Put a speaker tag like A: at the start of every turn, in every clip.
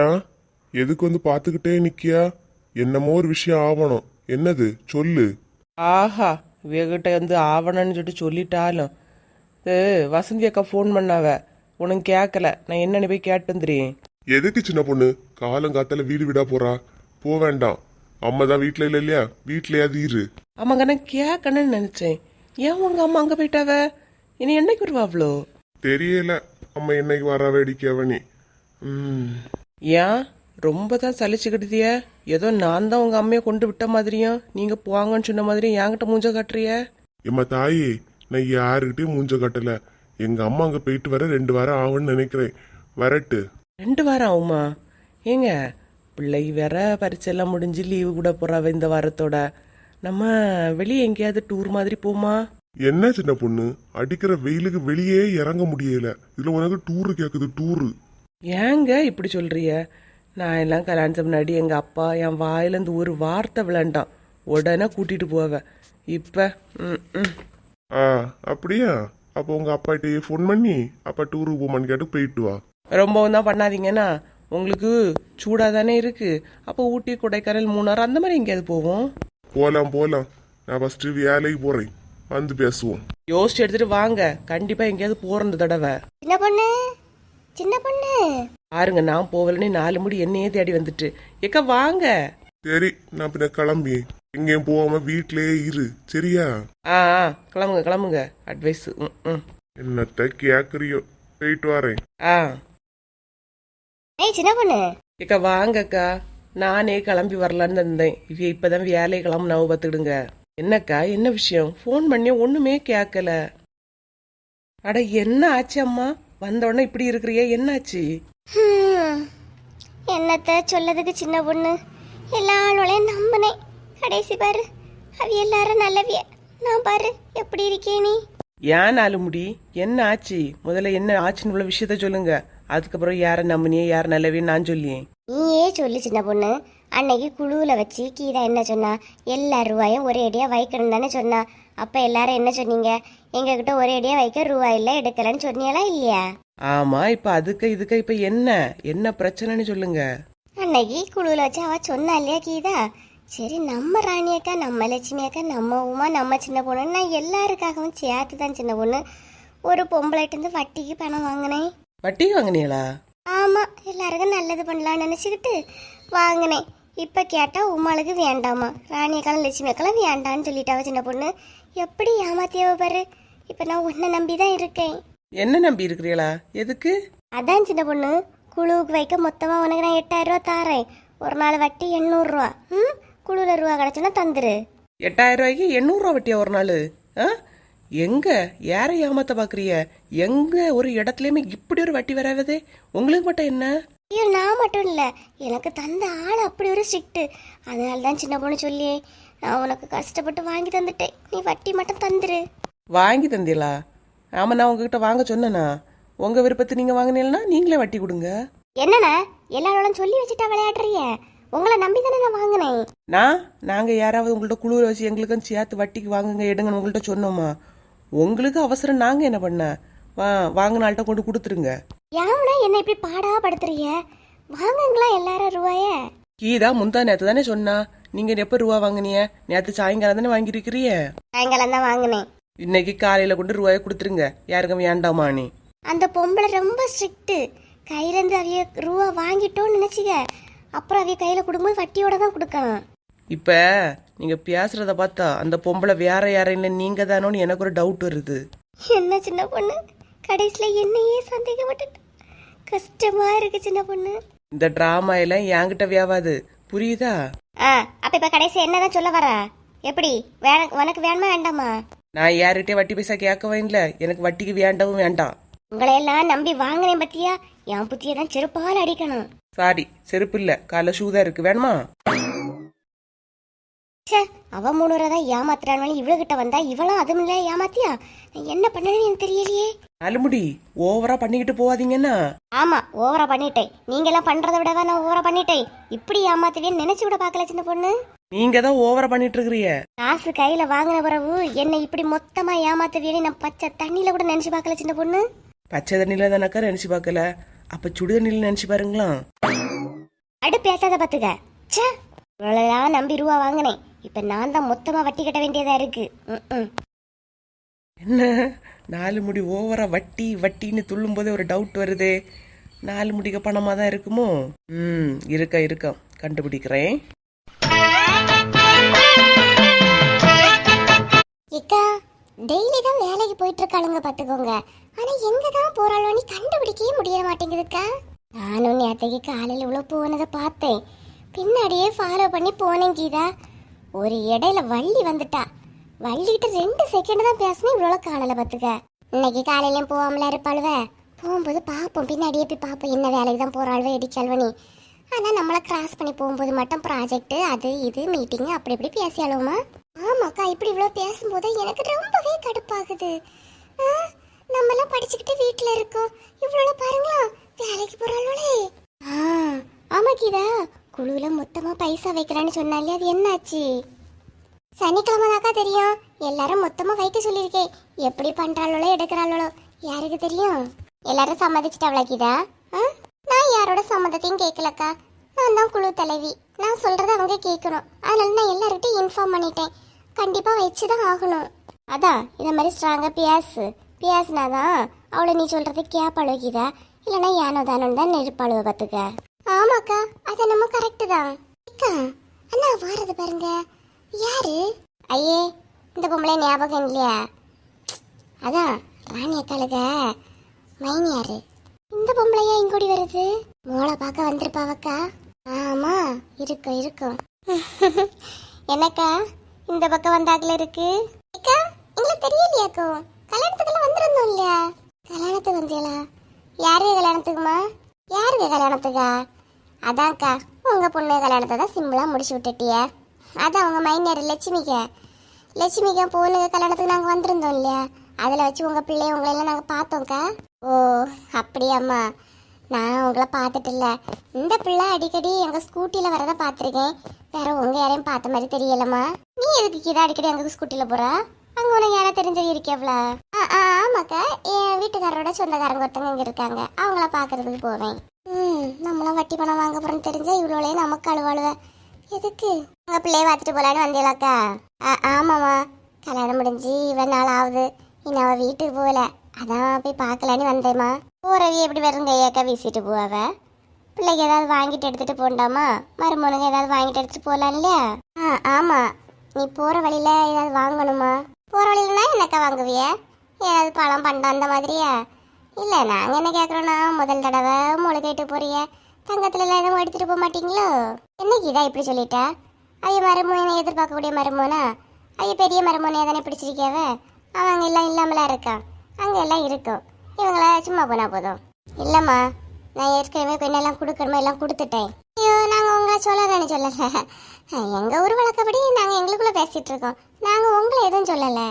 A: ஏன் எதுக்கு வந்து பார்த்துக்கிட்டே நிக்கியா? என்னமோ ஒரு விஷயம் ஆவணும். என்னது? சொல்லு.
B: ஆஹா இவகிட்ட வந்து ஆவணன்னு சொல்லிட்டு சொல்லிட்டாலும். இது வசந்தி அக்கா ஃபோன் பண்ணாவ? உனக்கு கேட்கல நான் என்னன்னு போய் கேட்டு வந்துடுறேன்.
A: எதுக்கு சின்ன பொண்ணு? காலங்காத்தால வீடு விடா போறா. போ வேண்டாம். அம்மா தான் வீட்டுல இல்ல இல்லையா? வீட்லயாவது இரு.
B: ஆமாங்க நான் கேட்கணும்னு நினைச்சேன். ஏன் உங்க அம்மா அங்க போயிட்டாவ? இனி என்னைக்கு வருவா அவ்வளோ
A: தெரியல. அம்மா என்னைக்கு வரா வேடிக்கையவனி ம்
B: ஏன் ரொம்ப தான் சலிச்சுக்கிட்டுதிய. ஏதோ நான் தான் உங்க அம்மையை கொண்டு விட்ட மாதிரியும் நீங்க போங்கன்னு சொன்ன மாதிரியும் என்கிட்ட மூஞ்ச காட்டுறிய?
A: எம்மா தாயி நான் யாருக்கிட்டையும் மூஞ்ச கட்டல. எங்க அம்மா அங்க போயிட்டு வர ரெண்டு வாரம் ஆகும்னு நினைக்கிறேன். வரட்டு.
B: ரெண்டு வாரம் ஆகுமா? ஏங்க பிள்ளை வேற பரீட்சையெல்லாம் முடிஞ்சு லீவு கூட போறாவ இந்த வாரத்தோட. நம்ம வெளியே எங்கேயாவது டூர் மாதிரி போமா?
A: என்ன சின்ன பொண்ணு? அடிக்கிற வெயிலுக்கு வெளியே இறங்க முடியல. இதுல உனக்கு டூரு கேக்குது டூரு
B: ஏங்க இப்படி சொல்றிய நான் எல்லாம் கல்யாணத்துக்கு முன்னாடி எங்க அப்பா என் வாயிலேருந்து ஒரு வார்த்தை விளையாண்டான். உடனே கூட்டிட்டு போவேன் இப்ப ம், ம்.
A: ஆ அப்படியா? அப்போ உங்க அப்பாட்டே ஃபோன் பண்ணி அப்பா டூருக்கு போமான்னு கேட்டு போயிட்டு வா.
B: ரொம்பவும் தான் பண்ணாதீங்கன்னா உங்களுக்கு சூடா தானே இருக்கு. அப்போ ஊட்டி கொடைக்கானல் மூணார் அந்த மாதிரி எங்கேயாவது போவோம்?
A: போலாம் போலாம். நான் ஃபர்ஸ்ட் வேலைக்கு போறேன். வந்து பேசுவோம்.
B: யோசிச்சு எடுத்துட்டு வாங்க. கண்டிப்பா எங்கேயாவது போறோம் இந்த தடவை.
C: சின்ன பொண்ணு? சின்ன பொண்ணு.
B: பாருங்க நான் போகலன்னு நாலு முடி என்னையே தேடி வந்துட்டு. எக்கா வாங்க.
A: சரி நான் பின்ன கிளம்பி. எங்கேயும் போகாம வீட்லயே இரு சரியா?
B: ஆ ஆ, கிளம்புங்க கிளம்புங்க. அட்வைஸ் ம் ம்.
A: என்னத்த கேக்குறியோ? போயிட்டு வரேன்.
B: ஆ.
C: ஏய் சின்ன பொண்ணு.
B: ஏக்கா வாங்கக்கா. நானே கிளம்பி வரலான்னு இருந்தேன். இவ இப்பதான் வேலையை கிளம்புனாவ பார்த்துடுங்க என்னக்கா என்ன விஷயம்? ஃபோன் பண்ணி ஒண்ணுமே கேட்கல அட என்ன ஆச்சு அம்மா? வந்த உடனே இப்படி இருக்கிறியே என்னாச்சு?
C: என்னத்த சொல்லதுக்கு சின்ன பொண்ணு? எல்லா ஆளுகளையும் நம்பினேன் கடைசி பாரு அவ எல்லாரும் நல்லவிய. நான் பாரு எப்படி இருக்கே நீ?
B: ஏன் நாலு முடி? என்ன ஆச்சு? முதல்ல என்ன ஆச்சுன்னு உள்ள விஷயத்த சொல்லுங்க. அதுக்கப்புறம் யார நம்பினியே யார் நல்லவின்னு நான் சொல்லியேன்.
C: நீயே சொல்லு சின்ன பொண்ணு. அன்னைக்கு குழுவில் வச்சு கீதா என்ன சொன்னா? எல்லா ரூபாயும் ஒரே அடியா வைக்கணும் தானே சொன்னா. அப்ப எல்லாரும் என்ன சொன்னீங்க? எங்ககிட்ட ஒரே அடியா வைக்க ரூபாய் இல்ல எடுக்கலன்னு சொன்னீங்களா இல்லையா?
B: ஆமா இப்ப அதுக்கு இதுக்கு இப்ப என்ன? என்ன பிரச்சனைன்னு சொல்லுங்க.
C: அன்னைக்கு குழுவில் வச்சு அவ சொன்னா இல்லையா கீதா? சரி நம்ம ராணி அக்கா நம்ம லட்சுமி அக்கா நம்ம உமா நம்ம சின்ன பொண்ணு நான் எல்லாருக்காகவும் சேர்த்து தான் சின்ன பொண்ணு. ஒரு பொம்பளைட்டு இருந்து வட்டிக்கு பணம் வாங்கினேன்.
B: வட்டி வாங்கினீங்களா?
C: ஆமா எல்லாருக்கும் நல்லது பண்ணலாம்னு நினைச்சுக்கிட்டு வாங்கினேன். இப்ப கேட்டா உமாளுக்கு வேண்டாமா? ராணி அக்காலும் லட்சுமி அக்காலும் வேண்டான்னு சொல்லிட்டாவ சின்ன பொண்ணு. எப்படி ஏமாத்தியாவ பாரு? இப்ப நான் உன்னை நம்பி தான் இருக்கேன்.
B: என்ன நம்பி இருக்கிறீங்களா எதுக்கு?
C: அதான் சின்ன பொண்ணு. குழுவுக்கு வைக்க மொத்தமா உனக்கு நான் எட்டாயிரம் ரூபா தாரேன். ஒரு நாள் வட்டி எண்ணூறுரூவா ம்? குழுவில் ரூபா கிடச்சுன்னா தந்துரு.
B: எட்டாயிரம் ரூபாய்க்கு எண்ணூறு ரூபா வட்டியா ஒரு நாள்? ஆ? எங்க? யாரை ஏமாத்த பாக்குறிய எங்க? ஒரு இடத்துலயுமே இப்படி ஒரு வட்டி வராதே. உங்களுக்கு மட்டும் என்ன?
C: ஐயோ நான் மட்டும் இல்லை. எனக்கு தந்த ஆள் அப்படி ஒரு ஸ்ட்ரிக்ட்டு அதனால தான் சின்ன பொண்ணு சொல்லி நான் உனக்கு கஷ்டப்பட்டு வாங்கி தந்துட்டேன். நீ வட்டி மட்டும் தந்துரு.
B: வாங்கி தந்தீங்களா ஆமா நான் உங்ககிட்ட வாங்க சொன்னேனா? உங்க விருப்பத்தை நீங்க வாங்கினீங்கன்னா நீங்களே வட்டி கொடுங்க.
C: என்னண்ணா? எல்லாரோடும் சொல்லி வச்சுட்டா விளையாடுறிய? உங்களை நம்பி தானே நான் வாங்கினேன்.
B: நான்? நாங்க யாராவது உங்கள்ட்ட குழுவில் வச்சு எங்களுக்கும் சேர்த்து வட்டிக்கு வாங்குங்க எடுங்கன்னு உங்கள்ட்ட சொன்னோமா? உங்களுக்கு அவசரம் நாங்க என்ன பண்ண? வா வாங்கினால்கிட்ட கொண்டு கொடுத்துருங்க.
C: யாமனா என்ன இப்படி பாடா படுத்துறிய வாங்குங்களா எல்லாரும் ரூபாய?
B: கீதா முந்தா நேத்து தானே சொன்னா நீங்க எப்ப ரூபா வாங்குனீங்க? நேத்து சாயங்காலம் தானே வாங்கியிருக்கிறிய
C: சாயங்காலம் தான் வாங்கினேன்.
B: இன்னைக்கு காலையில கொண்டு ரூபாயை கொடுத்துருங்க. யாருக்கும் வேண்டாமா நீ?
C: அந்த பொம்பளை ரொம்ப ஸ்ட்ரிக்ட்டு கையிலேருந்து அவிய ரூபா வாங்கிட்டோன்னு நினச்சிக்க. அப்புறம் அவிய கையில் கொடுக்கும்போது வட்டியோட தான் கொடுக்கணும்
B: இப்ப நீங்க பேசுறத பார்த்தா அந்த பொம்பளை வேற யாரும் இல்லை நீங்க தானோன்னு எனக்கு ஒரு டவுட் வருது.
C: என்ன சின்ன பொண்ணு? கடைசியில் என்னையே சந்தேகப்பட்டுட்டு கஷ்டமா இருக்கு சின்ன பொண்ணு.
B: இந்த டிராமா எல்லாம் என்கிட்ட வியாவாது புரியுதா?
C: ஆ அப்ப இப்ப கடைசி என்னதான் சொல்ல வர? எப்படி? வேண உனக்கு வேணுமா வேண்டாமா?
B: நான் யார்கிட்டயும் வட்டி பைசா கேட்கவும் இல்லை. எனக்கு வட்டிக்கு வேண்டவும் வேண்டாம்.
C: உங்களை எல்லாம் நம்பி வாங்கினேன் பத்தியா? என் புத்தியை தான் செருப்பால் அடிக்கணும்.
B: சாரி செருப்பு இல்ல. கால ஷூ தான் இருக்கு. வேணுமா?
C: ச்சே அவ மூணு ரூபா தான் ஏமாத்துறான்னு இவ்வளவு கிட்ட வந்தா இவளும் அதுவும் இல்ல ஏமாத்தியா? நான் என்ன பண்ணணும்னு எனக்கு தெரியலையே.
B: அலுமுடி ஓவரா பண்ணிக்கிட்டு போவாதீங்கன்னா
C: ஆமா ஓவரா பண்ணிட்டேன். நீங்க எல்லாம் பண்றதை விடவா நான் ஓவரா பண்ணிட்டேன். இப்படி ஏமாத்துவேன்னு நினைச்சு கூட பார்க்கல சின்ன பொண்ணு.
B: நீங்க தான் ஓவரா பண்ணிட்டு இருக்கிறீங்க
C: காசு கையில வாங்கின பிறகு என்னை இப்படி மொத்தமா ஏமாத்துவேன்னு நான் பச்சை தண்ணியில கூட நினைச்சு பார்க்கல சின்ன பொண்ணு.
B: பச்சை தண்ணியில தானக்கா நினைச்சு பார்க்கல. அப்ப சுடு தண்ணியில நினைச்சு பாருங்களா
C: அடு பேசாத பத்துக்க ச்சே. இவ்வளவுதான் நம்பி ரூபா வாங்கினேன். இப்ப நான் தான் மொத்தமா வட்டி கட்ட வேண்டியதா இருக்கு. ம்.
B: என்ன? நாலு முடி ஓவரா வட்டி வட்டின்னு துள்ளும் போதே ஒரு டவுட் வருதே. நாலு முடிக்க பணமா தான் இருக்குமோ? ம் இருக்கா இருக்கா. கண்டுபிடிக்கிறேன்.
C: ஏக்கா டெய்லி தான் வேலைக்கு போயிட்டு இருக்காளுங்க பாத்துக்கோங்க. ஆனா எங்க தான் போறாளோன்னு கண்டுபிடிக்கவே முடிய மாட்டேங்குதுக்கா நானும் நேத்தைக்கு காலையில இவ்வளவு போனதை பார்த்தேன். பின்னாடியே ஃபாலோ பண்ணி போனேன் கீதா. ஒரு இடையில வள்ளி வந்துட்டா. வள்ளிகிட்ட ரெண்டு செகண்ட் தான் பேசினேன் இவ்வளோ காணல பார்த்துக்க. இன்னைக்கு காலையிலையும் போகாமல இருப்பாளுவ போகும்போது பார்ப்போம். பின்னாடியே போய் பார்ப்போம். என்ன வேலைக்கு தான் போறாளுவ இடிச்சாள்வனி ஆனால் நம்மளை கிராஸ் பண்ணி போகும்போது மட்டும் ப்ராஜெக்ட் அது இது மீட்டிங் அப்படி இப்படி பேசியாலுமா ஆமாக்கா இப்படி இவ்வளோ பேசும்போது எனக்கு ரொம்பவே கடுப்பாகுது. ஆ, நம்மலாம் படிச்சுக்கிட்டு வீட்டில் இருக்கோம். இவ்வளோ பாருங்களா வேலைக்கு போகிறாளே ஆ ஆமாக்கிதா குழுல மொத்தமா பைசா வைக்கிறேன்னு சொன்னாலே அது என்னாச்சு? சனிக்கிழமை தாக்கா தெரியும். எல்லாரும் மொத்தமா வைக்க சொல்லியிருக்கேன். எப்படி பண்றாளோ எடுக்கிறாளோ யாருக்கு தெரியும்? எல்லாரும் சம்மதிச்சிட்டாவளா கீதா ஆ? நான் யாரோட சம்மதத்தையும் கேட்கலக்கா. நான் தான் குழு தலைவி. நான் சொல்றதை அவங்க கேட்கணும். அதனால நான் எல்லார்கிட்டையும் இன்ஃபார்ம் பண்ணிட்டேன். கண்டிப்பா வச்சு தான் ஆகணும். அதான் இந்த மாதிரி ஸ்ட்ராங்கா பியாசு பியாசுனாதான் அவளை நீ சொல்றது கேப்பாளோ கீதா? இல்லைன்னா ஏனோ தானோன்னு தான் நெருப்பாளுவை பார்த்துக்க. ஆமாக்கா அது நம்ம கரெக்ட் தான். அக்கா அண்ணா வாரது பாருங்க. யாரு? ஐயே இந்த பொம்பளை ஞாபகம் இல்லையா? அதான் ராணி அக்காளுக. மைனியாரு இந்த பொம்பளையா இங்கோடி வருது? மோளை பார்க்க வந்திருப்பாவக்கா? ஆமா இருக்கும் இருக்கும். என்னக்கா இந்த பக்கம் வந்தாக்கல இருக்கு? அக்கா உங்களுக்கு தெரியலையாக்கும் கல்யாணத்துக்குள்ள வந்திருந்தோம் இல்லையா? கல்யாணத்துக்கு வந்தீங்களா யாரு கல்யாணத்துக்குமா? யாருக்கு கல்யாணத்துக்கா? அதான்க்கா உங்கள் பொண்ணு கல்யாணத்தை தான் சிம்பிளாக முடிச்சு விட்டுட்டிய. அதான் உங்கள் மைனர் லட்சுமிக்க. லட்சுமிக்கு பொண்ணு கல்யாணத்துக்கு நாங்கள் வந்திருந்தோம் இல்லையா? அதில் வச்சு உங்கள் பிள்ளைய உங்களை எல்லாம் பார்த்தோம்க்கா. ஓ அப்படியாம்மா. நான் உங்களை பார்த்துட்டு இல்லை. இந்த பிள்ளை அடிக்கடி எங்கள் ஸ்கூட்டியில் வரதை பார்த்துருக்கேன். வேற உங்க யாரையும் பார்த்த மாதிரி தெரியலம்மா. நீ எதுக்கு கீதா அடிக்கடி எங்களுக்கு ஸ்கூட்டியில் போகிறா அங்கே உனக்கு யாரா தெரிஞ்சது இருக்கேவ்ளா ஆமாக்கா. என் வீட்டுக்காரரோட சொந்தக்காரங்க ஒருத்தவங்க இங்கே இருக்காங்க. அவங்கள பார்க்கறதுக்கு போவேன். ம் நம்மளாம் வட்டி பணம் வாங்க போகிறோம் தெரிஞ்சா இவ்வளோலே நமக்கு அழுவாளுவ. எதுக்கு? உங்கள் பிள்ளைய பார்த்துட்டு போகலான்னு வந்தீங்களாக்கா ஆமாம்மா. கல்யாணம் முடிஞ்சு இவன் நாள் ஆகுது. இன்னும் அவள் வீட்டுக்கு போகல. அதான் போய் பார்க்கலான்னு வந்தேம்மா. போகிறவி எப்படி வெறும் கையாக்கா வீசிட்டு போவாவ பிள்ளைக்கு ஏதாவது வாங்கிட்டு எடுத்துகிட்டு போண்டாமா மருமனுங்க ஏதாவது வாங்கிட்டு எடுத்துகிட்டு போகலாம் இல்லையா? ஆ ஆமாம் நீ போகிற வழியில் ஏதாவது வாங்கணுமா? போகிற வழியிலனா என்னக்கா வாங்குவிய? ஏதாவது பழம் பண்டம் அந்த மாதிரியா? இல்லை நாங்கள் என்ன கேட்குறோன்னா முதல் தடவை முழுகிட்டு போறிய. தங்கத்துல எல்லாம் எதுவும் எடுத்துட்டு போக மாட்டீங்களோ? என்னைக்கு இதா இப்படி சொல்லிட்டா? ஐய மருமோனை எதிர்பார்க்கக்கூடிய மருமோனா? ஐய பெரிய மருமோனையை தானே பிடிச்சிருக்கேவ அவங்க எல்லாம் இல்லாமலாம் இருக்கான் அங்கே எல்லாம் இருக்கும் இவங்கள சும்மா போனா போதும். இல்லைம்மா நான் ஏற்கனவே பெண்ணெல்லாம் கொடுக்கணுமோ எல்லாம் கொடுத்துட்டேன். ஐயோ நாங்கள் உங்களை சொல்லலன்னு சொல்லல. எங்க ஊர் வழக்கப்படி நாங்கள் எங்களுக்குள்ள பேசிட்டு இருக்கோம். நாங்கள் உங்களை எதுவும் சொல்லலை.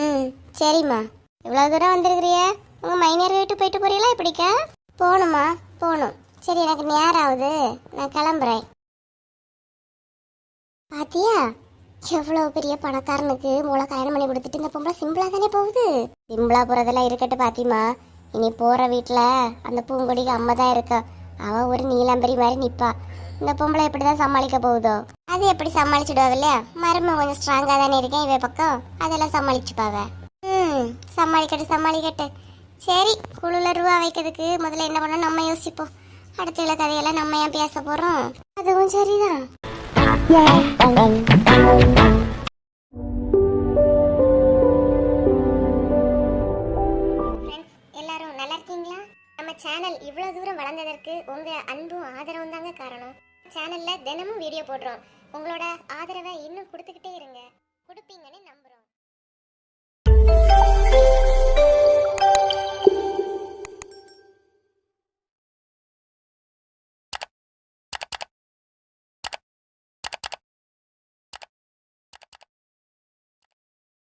C: ம் சரிம்மா. இவ்வளவு தூரம் வந்திருக்கிறிய? உங்க மைனர் வீட்டு போயிட்டு போறீங்களா? எப்படிக்கா போகணுமா போகணும். சரி எனக்கு நேரம் ஆகுது. நான் கிளம்புறேன். பாத்தியா? எவ்வளவு பெரிய பணக்காரனுக்கு மூளை கல்யாணம் பண்ணி கொடுத்துட்டு இந்த பொம்பளை சிம்பிளா தானே போகுது? சிம்பிளா போறதெல்லாம் இருக்கட்டு பாத்திமா. இனி போற வீட்டுல அந்த பூங்கொடிக்கு அம்மா தான் இருக்கா. அவ ஒரு நீலாம்பரி மாதிரி நிப்பா. இந்த பொம்பளை எப்படிதான் சமாளிக்க போகுதோ? அது எப்படி சமாளிச்சுடுவா இல்லையா மரும கொஞ்சம் ஸ்ட்ராங்கா தானே இருக்கேன் இவ பக்கம்? அதெல்லாம் சமாளிச்சுப்பாவே. சமாளிக்கட்டு சமாளிக்கட்டு. சரி குழுல ரூபா வைக்கிறதுக்கு முதல்ல என்ன பண்ணணும்? நம்ம யோசிப்போம். அடுத்த உள்ள கதையெல்லாம் நம்ம ஏன் பேச போறோம்? அதுவும் சரிதான். எல்லாரும் நல்லா இருக்கீங்களா? நம்ம சேனல் இவ்வளவு தூரம் வளர்ந்ததற்கு உங்க அன்பும் ஆதரவும் தாங்க காரணம். சேனல்ல தினமும் வீடியோ போடுறோம். உங்களோட ஆதரவை இன்னும் கொடுத்துக்கிட்டே இருங்க. கொடுப்பீங்கன்னு நம்புறோம்.